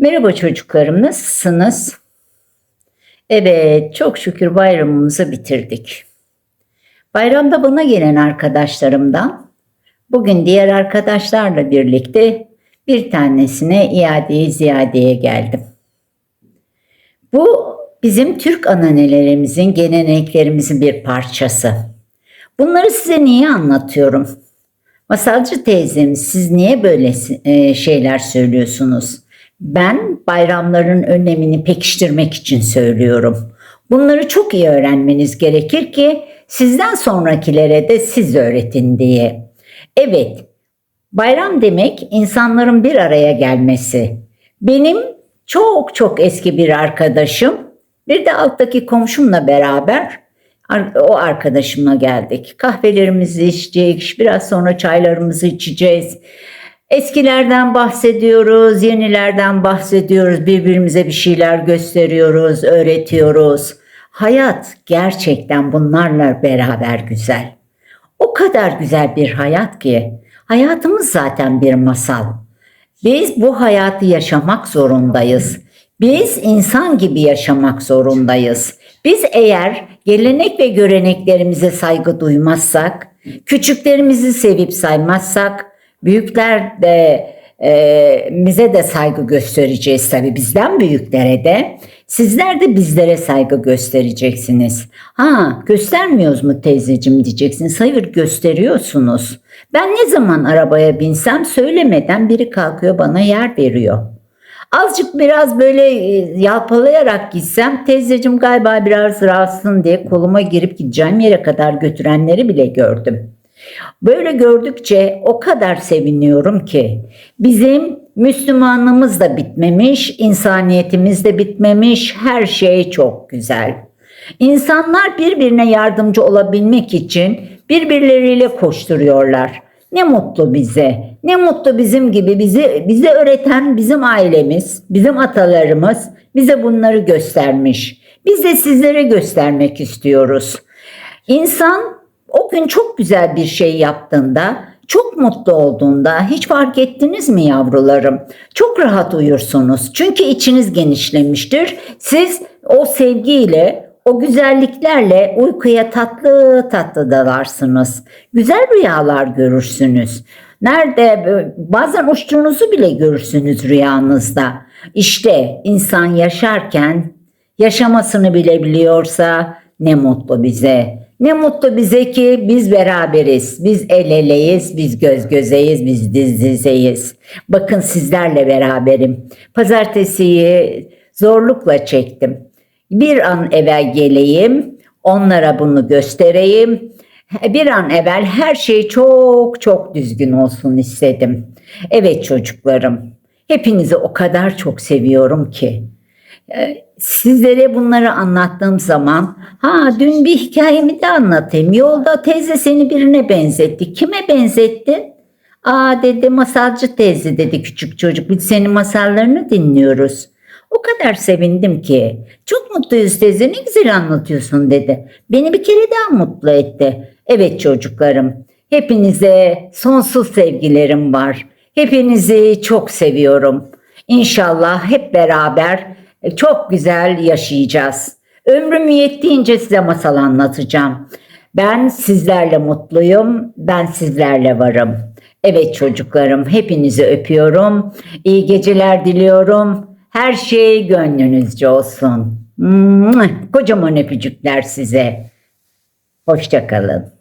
Merhaba çocuklarım, nasılsınız? Evet, çok şükür bayramımızı bitirdik. Bayramda bana gelen arkadaşlarımdan bugün diğer arkadaşlarla birlikte bir tanesine iade ziyadeye geldim. Bu bizim Türk ananelerimizin, geleneklerimizin bir parçası. Bunları size niye anlatıyorum? Masalcı teyzemiz siz niye böyle e, şeyler söylüyorsunuz? Ben bayramların önemini pekiştirmek için söylüyorum. Bunları çok iyi öğrenmeniz gerekir ki sizden sonrakilere de siz öğretin diye. Evet, bayram demek insanların bir araya gelmesi. Benim çok çok eski bir arkadaşım, bir de alttaki komşumla beraber o arkadaşımla geldik. Kahvelerimizi içecek, biraz sonra çaylarımızı içeceğiz. Eskilerden bahsediyoruz, yenilerden bahsediyoruz, birbirimize bir şeyler gösteriyoruz, öğretiyoruz. Hayat gerçekten bunlarla beraber güzel. O kadar güzel bir hayat ki hayatımız zaten bir masal. Biz bu hayatı yaşamak zorundayız. Biz insan gibi yaşamak zorundayız. Biz eğer gelenek ve göreneklerimize saygı duymazsak, küçüklerimizi sevip saymazsak, büyükler de e, bize de saygı göstereceğiz tabii bizden büyüklere de. Sizler de bizlere saygı göstereceksiniz. Ha göstermiyoruz mu teyzeciğim diyeceksiniz. Hayır gösteriyorsunuz. Ben ne zaman arabaya binsem söylemeden biri kalkıyor bana yer veriyor. Azıcık biraz böyle e, yalpalayarak gitsem teyzeciğim galiba biraz rahatsın diye koluma girip gideceğim yere kadar götürenleri bile gördüm. Böyle gördükçe o kadar seviniyorum ki bizim Müslümanlığımız da bitmemiş, insaniyetimiz de bitmemiş, her şey çok güzel. İnsanlar birbirine yardımcı olabilmek için birbirleriyle koşturuyorlar. Ne mutlu bize. Ne mutlu bizim gibi bizi bize öğreten bizim ailemiz, bizim atalarımız bize bunları göstermiş. Biz de sizlere göstermek istiyoruz. İnsan o gün çok güzel bir şey yaptığında, çok mutlu olduğunda hiç fark ettiniz mi yavrularım? Çok rahat uyursunuz. Çünkü içiniz genişlemiştir. Siz o sevgiyle, o güzelliklerle uykuya tatlı tatlı dalarsınız. Güzel rüyalar görürsünüz. Nerede bazen uçtuğunuzu bile görürsünüz rüyanızda. İşte insan yaşarken yaşamasını bilebiliyorsa ne mutlu bize. Ne mutlu bize ki biz beraberiz, biz el eleyiz, biz göz gözeyiz, biz diz dizeyiz. Bakın sizlerle beraberim. Pazartesiyi zorlukla çektim. Bir an evvel geleyim, onlara bunu göstereyim. Bir an evvel her şey çok çok düzgün olsun istedim. Evet çocuklarım, hepinizi o kadar çok seviyorum ki. Ee, sizlere bunları anlattığım zaman ha dün bir hikayemi de anlatayım. Yolda teyze seni birine benzetti. Kime benzetti? Aa dedi masalcı teyze dedi küçük çocuk. Biz senin masallarını dinliyoruz. O kadar sevindim ki. Çok mutluyuz teyze ne güzel anlatıyorsun dedi. Beni bir kere daha mutlu etti. Evet çocuklarım hepinize sonsuz sevgilerim var. Hepinizi çok seviyorum. İnşallah hep beraber çok güzel yaşayacağız. Ömrüm yettiğince size masal anlatacağım. Ben sizlerle mutluyum, ben sizlerle varım. Evet çocuklarım, hepinizi öpüyorum. İyi geceler diliyorum. Her şey gönlünüzce olsun. Kocaman öpücükler size. Hoşçakalın.